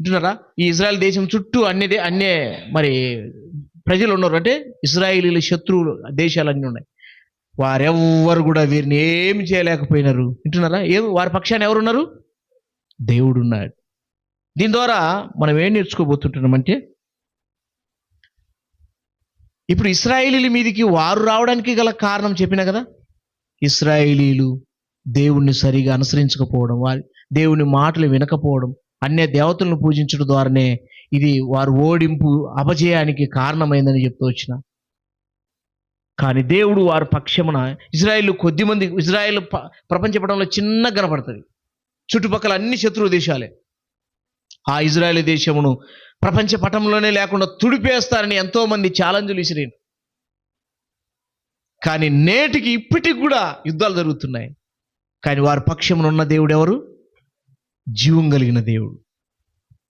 వింటున్నారా ఈ ఇజ్రాయెల్ దేశం చుట్టూ అన్ని అన్నే మరి ప్రజలు ఉన్నారు. అంటే ఇజ్రాయిలీల శత్రువులు దేశాలన్నీ ఉన్నాయి. వారెవ్వరు కూడా వీరిని ఏమి చేయలేకపోయినారు. వింటున్నారా? ఏం వారి పక్షాన్ని ఎవరున్నారు? దేవుడు ఉన్నాడు దీని ద్వారా మనం ఏం నేర్చుకోబోతుంటున్నామంటే ఇప్పుడు ఇస్రాయేలీల మీదకి వారు రావడానికి గల కారణం చెప్పిన కదా? ఇస్రాయేలీలు దేవుణ్ణి సరిగా అనుసరించకపోవడం వారి దేవుని మాటలు వినకపోవడం అన్య దేవతలను పూజించడం ద్వారానే ఇది వారు ఓడింపు అపజయానికి కారణమైందని చెప్తూ వచ్చిన. కానీ దేవుడు వారి పక్షమున ఇజ్రాయిల్ కొద్ది మంది ఇజ్రాయిల్ ప- ప్రపంచ పటంలో చిన్న కనపడుతుంది చుట్టుపక్కల అన్ని శత్రు దేశాలే. ఆ ఇజ్రాయెల్ దేశమును ప్రపంచ పటంలోనే లేకుండా తుడిపేస్తారని ఎంతోమంది ఛాలెంజ్లు ఇసిరేను కానీ నేటికి ఇప్పటికి కూడా యుద్ధాలు జరుగుతున్నాయి. కానీ వారి పక్షమున ఉన్న దేవుడు ఎవరు? జీవం కలిగిన దేవుడు.